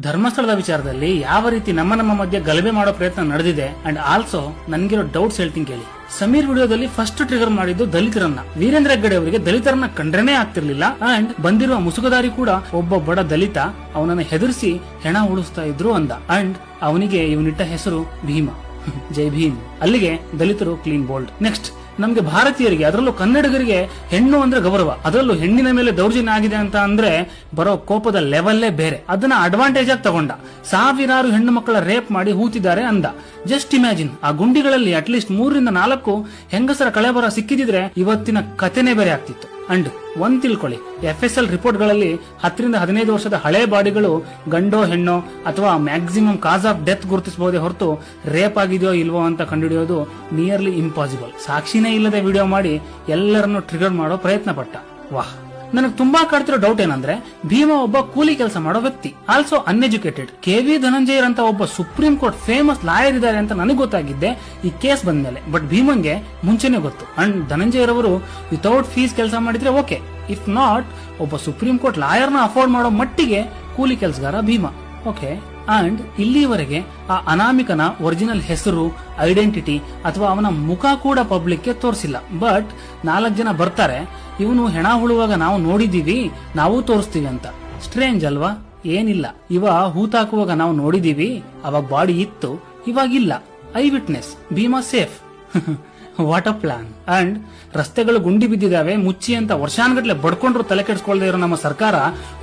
ಧರ್ಮಸ್ಥಳದ ವಿಚಾರದಲ್ಲಿ ಯಾವ ರೀತಿ ನಮ್ಮ ನಮ್ಮ ಮಧ್ಯೆ ಗಲಭೆ ಮಾಡೋ ಪ್ರಯತ್ನ ನಡೆದಿದೆ ಅಂಡ್ ಆಲ್ಸೋ ನನ್ಗಿರೋ ಡೌಟ್ಸ್ ಹೇಳ್ತೀನಿ ಕೇಳಿ. ಸಮೀರ್ ವಿಡಿಯೋದಲ್ಲಿ ಫಸ್ಟ್ ಟ್ರಿಗರ್ ಮಾಡಿದ್ದು ದಲಿತರನ್ನ. ವೀರೇಂದ್ರ ಹೆಗ್ಗಡೆ ಅವರಿಗೆ ದಲಿತರನ್ನ ಕಂಡ್ರೇನೆ ಆಗ್ತಿರ್ಲಿಲ್ಲ ಅಂಡ್ ಬಂದಿರುವ ಮುಸುಕದಾರಿ ಕೂಡ ಒಬ್ಬ ಬಡ ದಲಿತ ಅವನನ್ನ ಹೆದರಿಸಿ ಹೆಣ ಉಳಿಸ್ತಾ ಇದ್ರು ಅಂದ. ಅಂಡ್ ಅವನಿಗೆ ಇವನಿಟ್ಟ ಹೆಸರು ಭೀಮ. ಜೈ ಭೀಮ್. ಅಲ್ಲಿಗೆ ದಲಿತರು ಕ್ಲೀನ್ ಬೋಲ್ಡ್ ನೆಕ್ಸ್ಟ್ ನಮ್ಗೆ ಭಾರತೀಯರಿಗೆ, ಅದರಲ್ಲೂ ಕನ್ನಡಿಗರಿಗೆ ಹೆಣ್ಣು ಅಂದ್ರೆ ಗೌರವ. ಅದರಲ್ಲೂ ಹೆಣ್ಣಿನ ಮೇಲೆ ದೌರ್ಜನ್ಯ ಆಗಿದೆ ಅಂತ ಅಂದ್ರೆ ಬರೋ ಕೋಪದ ಲೆವೆಲ್ಲೇ ಬೇರೆ. ಅದನ್ನ ಅಡ್ವಾಂಟೇಜ್ ಆಗಿ ತಗೊಂಡ. ಸಾವಿರಾರು ಹೆಣ್ಣು ಮಕ್ಕಳ ರೇಪ್ ಮಾಡಿ ಹೂತಿದ್ದಾರೆ ಅಂದ. ಜಸ್ಟ್ ಇಮ್ಯಾಜಿನ್ ಆ ಗುಂಡಿಗಳಲ್ಲಿ ಅಟ್ಲೀಸ್ಟ್ ಮೂರರಿಂದ ನಾಲ್ಕು ಹೆಂಗಸರ ಕಳೆಬರ ಸಿಕ್ಕಿದಿದ್ರೆ ಇವತ್ತಿನ ಕಥೆನೇ ಬೇರೆ ಆಗ್ತಿತ್ತು. ಅಂಡ್ ಒಂದ್ ತಿಳ್ಕೊಳ್ಳಿ ಎಫ್ ಎಸ್ ಎಲ್ ರಿಪೋರ್ಟ್ಗಳಲ್ಲಿ ಹತ್ತರಿಂದ ಹದಿನೈದು ವರ್ಷದ ಹಳೆ ಬಾಡಿಗಳು ಗಂಡೋ, ಹೆಣ್ಣೋ ಅಥವಾ ಮ್ಯಾಕ್ಸಿಮಮ್ ಕಾಸ್ ಆಫ್ ಡೆತ್ ಗುರುತಿಸಬಹುದೇ ಹೊರತು ರೇಪ್ ಆಗಿದೆಯೋ ಇಲ್ವೋ ಅಂತ ಕಂಡುಹಿಡಿಯೋದು ನಿಯರ್ಲಿ ಇಂಪಾಸಿಬಲ್ ಸಾಕ್ಷಿನೇ ಇಲ್ಲದೆ ವಿಡಿಯೋ ಮಾಡಿ ಎಲ್ಲರನ್ನು ಟ್ರಿಗರ್ ಮಾಡೋ ಪ್ರಯತ್ನ ಪಟ್ಟ ವಾಹ್. ನನಗೆ ತುಂಬಾ ಕಾಡ್ತಿರೋ ಡೌಟ್ ಏನಂದ್ರೆ, ಭೀಮ ಒಬ್ಬ ಕೂಲಿ ಕೆಲಸ ಮಾಡೋ ವ್ಯಕ್ತಿ ಆಲ್ಸೋ ಅನ್ಎಜುಕೇಟೆಡ್ ಕೆ ವಿ ಧನಂಜಯರ್ ಅಂತ ಒಬ್ಬ ಸುಪ್ರೀಂ ಕೋರ್ಟ್ ಫೇಮಸ್ ಲಾಯರ್ ಇದ್ದಾರೆ ಅಂತ ನನಗೆ ಗೊತ್ತಾಗಿದ್ದೆ ಈ ಕೇಸ್ ಬಂದ ಮೇಲೆ ಬಟ್ ಭೀಮಂಗೆ ಮುಂಚೆನೆ ಗೊತ್ತು. ಅಂಡ್ ಧನಂಜಯರವರು ವಿತೌಟ್ ಫೀಸ್ ಕೆಲಸ ಮಾಡಿದ್ರೆ ಓಕೆ ಇಫ್ ನಾಟ್ ಒಬ್ಬ ಸುಪ್ರೀಂ ಕೋರ್ಟ್ ಲಾಯರ್ನ ಅಫೋರ್ಡ್ ಮಾಡೋ ಮಟ್ಟಿಗೆ ಕೂಲಿ ಕೆಲಸಗಾರ ಭೀಮ. ಓಕೆ ಅಂಡ್ ಇಲ್ಲಿವರೆಗೆ ಆ ಅನಾಮಿಕನ ಒರಿಜಿನಲ್ ಹೆಸರು ಐಡೆಂಟಿಟಿ ಅಥವಾ ಅವನ ಮುಖ ಕೂಡ ಪಬ್ಲಿಕ್ಗೆ ತೋರಿಸಿಲ್ಲ. ಬಟ್ ನಾಲ್ಕು ಜನ ಬರ್ತಾರೆ ಇವನು ಹೆಣ ಹುಳುವಾಗ ನಾವು ನೋಡಿದೀವಿ ನಾವು ತೋರಿಸ್ತೀವಿ ಅಂತ. ಸ್ಟ್ರೇಂಜ್ ಅಲ್ವಾ? ಏನಿಲ್ಲ. ಇವ ಹೂತಾಕುವಾಗ ನಾವು ನೋಡಿದೀವಿ ಅವಾಗ ಬಾಡಿ ಇತ್ತು, ಇವಾಗಿಲ್ಲ. Eye witness. Bhima safe. What a plan and ರಸ್ತೆಗಳು ಗುಂಡಿ ಬಿದ್ದಿದಾವೆ ಮುಚ್ಚಿ ಅಂತ ವರ್ಷಾನ್ಗಟ್ಲೆ ಬಡ್ಕೊಂಡ್ರು ತಲೆ ಕೆಡಿಸಿಕೊಳ್ಳದೆ ಇರೋ ನಮ್ಮ ಸರ್ಕಾರ,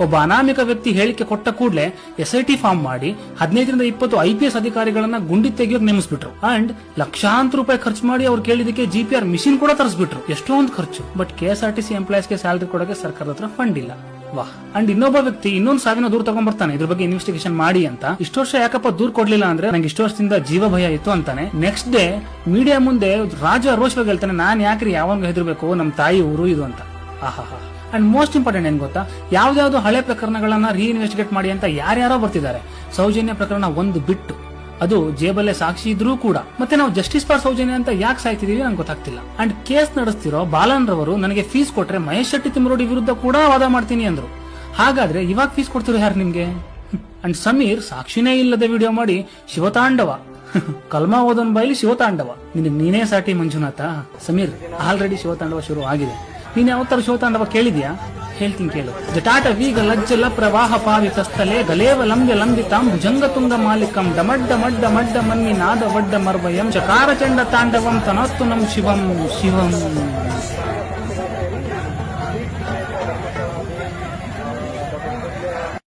ಒಬ್ಬ ಅನಾಮಿಕ ವ್ಯಕ್ತಿ ಹೇಳಿಕೆ ಕೊಟ್ಟ ಕೂಡಲೇ ಎಸ್ ಐ ಟಿ ಫಾರ್ಮ್ ಮಾಡಿ ಹದಿನೈದರಿಂದ ಇಪ್ಪತ್ತು ಐ ಪಿ ಎಸ್ ಅಧಿಕಾರಿಗಳನ್ನ ಗುಂಡಿ ತೆಗಿಯೋಕೆ ನೇಮಿಸ್ಬಿಟ್ರು. ಅಂಡ್ ಲಕ್ಷಾಂತರ ರೂಪಾಯಿ ಖರ್ಚು ಮಾಡಿ ಅವ್ರು ಕೇಳಿದಕ್ಕೆ ಜಿ ಪಿ ಮಿಷಿನ್ ಕೂಡ ತರಿಸ್ಬಿಟ್ರು. ಎಷ್ಟೊಂದು ಖರ್ಚು. But K S R T C ಎಂಪ್ಲಾಯ್ಸ್ಗೆ salary ಕೊಡೋಕೆ ಸರ್ಕಾರದ ಹತ್ರ ಫಂಡ್ ಇಲ್ಲ. ವಾಹ್ ಅಂಡ್ ಇನ್ನೊಬ್ಬ ವ್ಯಕ್ತಿ ಇನ್ನೊಂದು ಸಾವಿನ ದೂರ ತಗೊಂಡ್ಬರ್ತಾನೆ ಇದ್ರ ಬಗ್ಗೆ ಇನ್ವೆಸ್ಟಿಗೇಷನ್ ಮಾಡಿ ಅಂತ. ಇಷ್ಟು ವರ್ಷ ಯಾಕಪ್ಪ ದೂರ ಕೊಡ್ಲಿಲ್ಲ ಅಂದ್ರೆ ನಂಗೆ ಇಷ್ಟು ವರ್ಷದಿಂದ ಜೀವ ಭಯ ಇತ್ತು ಅಂತಾನೆ. ನೆಕ್ಸ್ಟ್ ಡೇ ಮೀಡಿಯಾ ಮುಂದೆ ರಾಜ ರೋಷವಾಗಿ ಹೇಳ್ತಾನೆ, ನಾನ್ ಯಾಕ್ರಿ ಯಾವಾಗ ಹೆದರ್ಬೇಕು? ನಮ್ ತಾಯಿ, ಊರು, ಇದು ಅಂತ. ಆಹಾ ಅಂಡ್ ಮೋಸ್ಟ್ ಇಂಪಾರ್ಟೆಂಟ್ ಏನ್ ಗೊತ್ತಾ? ಯಾವ್ದಾವ್ದು ಹಳೆ ಪ್ರಕರಣಗಳನ್ನ ರೀಇನ್ವೆಸ್ಟಿಗೇಟ್ ಮಾಡಿ ಅಂತ ಯಾರ್ಯಾರೋ ಬರ್ತಿದ್ದಾರೆ. ಸೌಜನ್ಯ ಪ್ರಕರಣ ಒಂದು ಬಿಟ್ಟು. ಅದು ಜೇಬಲ್ಲೇ ಸಾಕ್ಷಿ ಇದ್ರೂ ಕೂಡ. ಮತ್ತೆ ನಾವು ಜಸ್ಟಿಸ್ ಫಾರ್ ಸೌಜನ್ಯ ಅಂತ ಯಾಕೆ ಸಾಯ್ತಿದೀವಿ ನಂಗೆ ಗೊತ್ತಾಗ್ತಿಲ್ಲ. ಅಂಡ್ ಕೇಸ್ ನಡೆಸ್ತಿರೋ ಬಾಲನ್ ರವರು ನನಗೆ ಫೀಸ್ ಕೊಟ್ರೆ ಮಹೇಶ್ ಶೆಟ್ಟಿ ತಿಮ್ಮರೋಡಿ ವಿರುದ್ಧ ಕೂಡ ವಾದ ಮಾಡ್ತೀನಿ ಅಂದ್ರು. ಹಾಗಾದ್ರೆ ಇವಾಗ ಫೀಸ್ ಕೊಡ್ತಿರೋ ಯಾರು ನಿಮ್ಗೆ? ಅಂಡ್ ಸಮೀರ್ ಸಾಕ್ಷಿನೇ ಇಲ್ಲದೆ ವಿಡಿಯೋ ಮಾಡಿ ಶಿವತಾಂಡವ. ಕಲ್ಮಾ ಓದೋನ್ ಬೈಲಿ ಶಿವತಾಂಡವ. ನಿನಗೆ ನೀನೇ ಸಾಟಿ ಮಂಜುನಾಥ? ಸಮೀರ್ ಆಲ್ರೆಡಿ ಶಿವತಾಂಡವ ಶುರು ಆಗಿದೆ. ನೀನ್ ಯಾವತ್ತರ ಶಿವತಾಂಡವ ಕೇಳಿದ್ಯಾ? ಹೇಳ್ತೀನಿ ಕೇಳು. ಜಟಾಟ ವೀಗ ಲಜ್ಜಲ ಪ್ರವಾಹ ಪಾವಿತ ಸ್ಥಲೆ ಗಲೇವ ಲಂಬ್ಯ ಲಂಬಿತಾಂ ಭುಜಂಗ ತುಂಗ ಮಾಲಿಕಂ ಡಮಡ್ಡ ಮಡ್ಡ ಮಡ್ಡ ಮನ್ನಿ ನಾದ ವಡ್ಡ ಮರ್ವಯಂ ಚಕಾರ ಚಂಡ ತಾಂಡವಂ ತನಸ್ತು ನಂ ಶಿವಂ ಶಿವಂ.